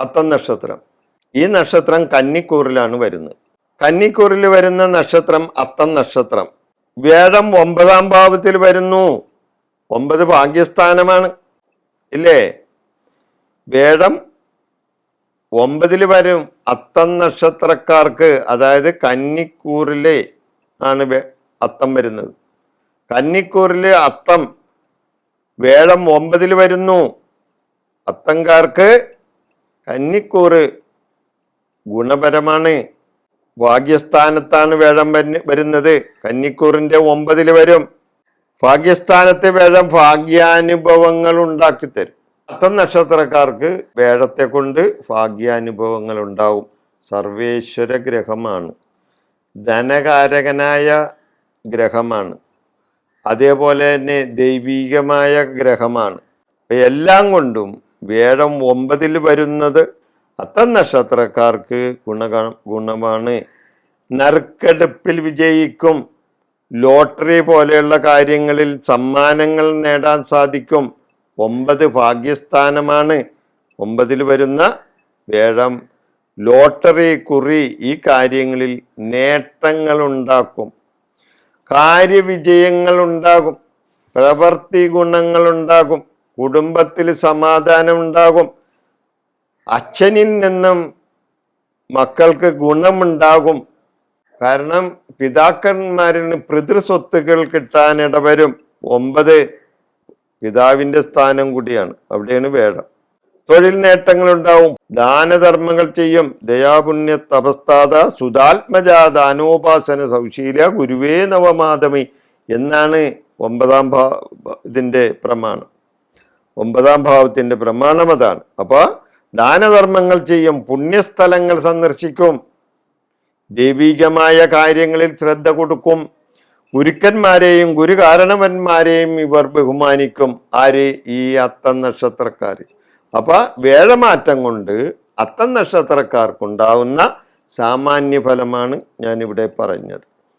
അത്തം നക്ഷത്രം. ഈ നക്ഷത്രം കന്നിക്കൂറിലാണ് വരുന്നത്. കന്നിക്കൂറിൽ വരുന്ന നക്ഷത്രം അത്തം നക്ഷത്രം. വേഴം ഒമ്പതാം ഭാവത്തിൽ വരുന്നു. ഒമ്പത് ഭാഗ്യസ്ഥാനമാണ്. ഇല്ലേ? വേഴം ഒമ്പതിൽ വരും. അത്തം നക്ഷത്രക്കാർക്ക് അതായത് കന്നിക്കൂറിലെ ആണ് അത്തം വരുന്നത്. കന്നിക്കൂറിലെ അത്തം വേഴം ഒമ്പതിൽ വരുന്നു. അത്തംകാർക്ക് കന്നിക്കൂറ് ഗുണപരമാണ്. ഭാഗ്യസ്ഥാനത്താണ് വേഴം വരുന്ന- വരുന്നത്. കന്നിക്കൂറിന്റെ ഒമ്പതിൽ വരും. ഭാഗ്യസ്ഥാനത്തെ വേഴം ഭാഗ്യാനുഭവങ്ങൾ ഉണ്ടാക്കി തരും അത്തം നക്ഷത്രക്കാർക്ക് വേഴത്തെ കൊണ്ട് ഭാഗ്യാനുഭവങ്ങൾ ഉണ്ടാവും സർവേശ്വര ഗ്രഹമാണ് ധനകാരകനായ ഗ്രഹമാണ്. അതേപോലെ തന്നെ ദൈവീകമായ ഗ്രഹമാണ്. എല്ലാം കൊണ്ടും വേഴം ഒമ്പതിൽ വരുന്നത് അത്തം നക്ഷത്രക്കാർക്ക് ഗുണ ഗുണമാണ്. നറുക്കെടുപ്പിൽ വിജയിക്കും. ലോട്ടറി പോലെയുള്ള കാര്യങ്ങളിൽ സമ്മാനങ്ങൾ നേടാൻ സാധിക്കും. ഒമ്പത് ഭാഗ്യസ്ഥാനമാണ്. ഒമ്പതിൽ വരുന്ന വേഴം ലോട്ടറി കുറി ഈ കാര്യങ്ങളിൽ നേട്ടങ്ങൾ ഉണ്ടാക്കും കാര്യവിജയങ്ങൾ ഉണ്ടാകും പ്രവൃത്തി ഗുണങ്ങൾ ഉണ്ടാകും കുടുംബത്തിൽ സമാധാനം ഉണ്ടാകും. അച്ഛനിൽ നിന്നും മക്കൾക്ക് ഗുണമുണ്ടാകും. കാരണം പിതാക്കന്മാരിൽ നിന്ന് കിട്ടാനിട കിട്ടാനിടവരും ഒമ്പത് പിതാവിന്റെ സ്ഥാനം കൂടിയാണ്. അവിടെയാണ് വേടം തൊഴിൽ നേട്ടങ്ങൾ ഉണ്ടാവും ദാനധർമ്മങ്ങൾ ചെയ്യും. ദയാപുണ്യ തപസ്താത സുതാത്മജാത അനോപാസന സൗശീല ഗുരുവേ നവമാധമി എന്നാണ് ഒമ്പതാം ഭാ ഇതിന്റെ പ്രമാണം. ഒമ്പതാം ഭാവത്തിന്റെ പ്രമാണം അതാണ്. അപ്പോൾ ദാനധർമ്മങ്ങൾ ചെയ്യും പുണ്യസ്ഥലങ്ങൾ സന്ദർശിക്കും ദൈവികമായ കാര്യങ്ങളിൽ ശ്രദ്ധ കൊടുക്കും ഗുരുക്കന്മാരെയും ഗുരുകാരണവന്മാരെയും ഇവർ ബഹുമാനിക്കും. ആര്? ഈ അത്തം നക്ഷത്രക്കാർ അപ്പൊ വേഴമാറ്റം കൊണ്ട് അത്തം നക്ഷത്രക്കാർക്കുണ്ടാവുന്ന സാമാന്യ ഫലമാണ് ഞാനിവിടെ പറഞ്ഞത്.